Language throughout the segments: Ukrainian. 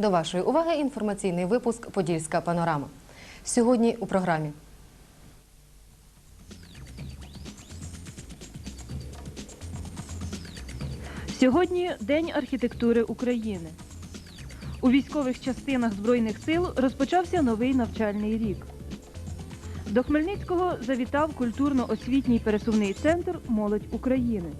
До вашої уваги інформаційний випуск Подільська панорама. Сьогодні у програмі. Сьогодні День архітектури України. У військових частинах Збройних сил розпочався новий навчальний рік. До Хмельницького завітав культурно-освітній пересувний центр Молодь України.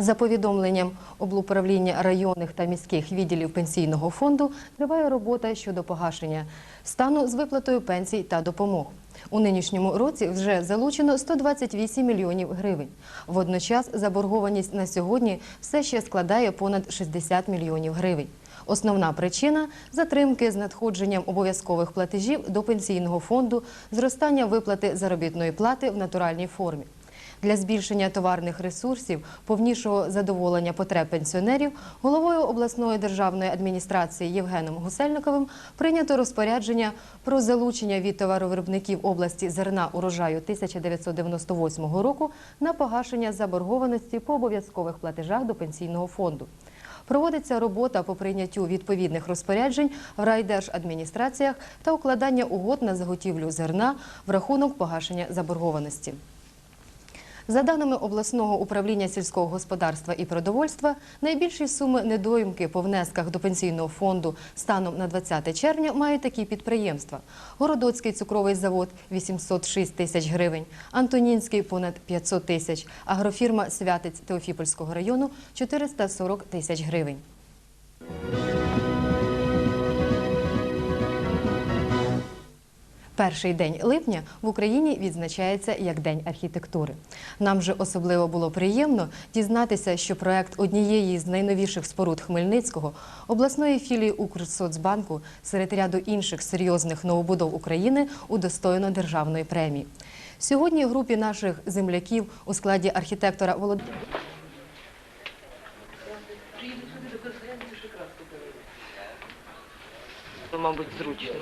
За повідомленням облуправління районних та міських відділів пенсійного фонду триває робота щодо погашення стану з виплатою пенсій та допомог. У нинішньому році вже залучено 128 мільйонів гривень. Водночас заборгованість на сьогодні все ще складає понад 60 мільйонів гривень. Основна причина затримки з надходженням обов'язкових платежів до пенсійного фонду, зростання виплати заробітної плати в натуральній формі. Для збільшення товарних ресурсів, повнішого задоволення потреб пенсіонерів, головою обласної державної адміністрації Євгеном Гусельниковим прийнято розпорядження про залучення від товаровиробників області зерна урожаю 1998 року на погашення заборгованості по обов'язкових платежах до пенсійного фонду. Проводиться робота по прийняттю відповідних розпоряджень в райдержадміністраціях та укладання угод на заготівлю зерна в рахунок погашення заборгованості. За даними обласного управління сільського господарства і продовольства, найбільші суми недоїмки по внесках до пенсійного фонду станом на 20 червня мають такі підприємства: Городоцький цукровий завод 806 тисяч гривень, Антонінський понад 500 тисяч, агрофірма Святець Теофіпольського району 440 тисяч гривень. Перший день липня в Україні відзначається як День архітектури. Нам же особливо було приємно дізнатися, що проект однієї з найновіших споруд Хмельницького, обласної філії Укрсоцбанку, серед ряду інших серйозних новобудов України удостоєно державної премії. Сьогодні групі наших земляків у складі архітектора Володимира Ну, мабуть, зручно.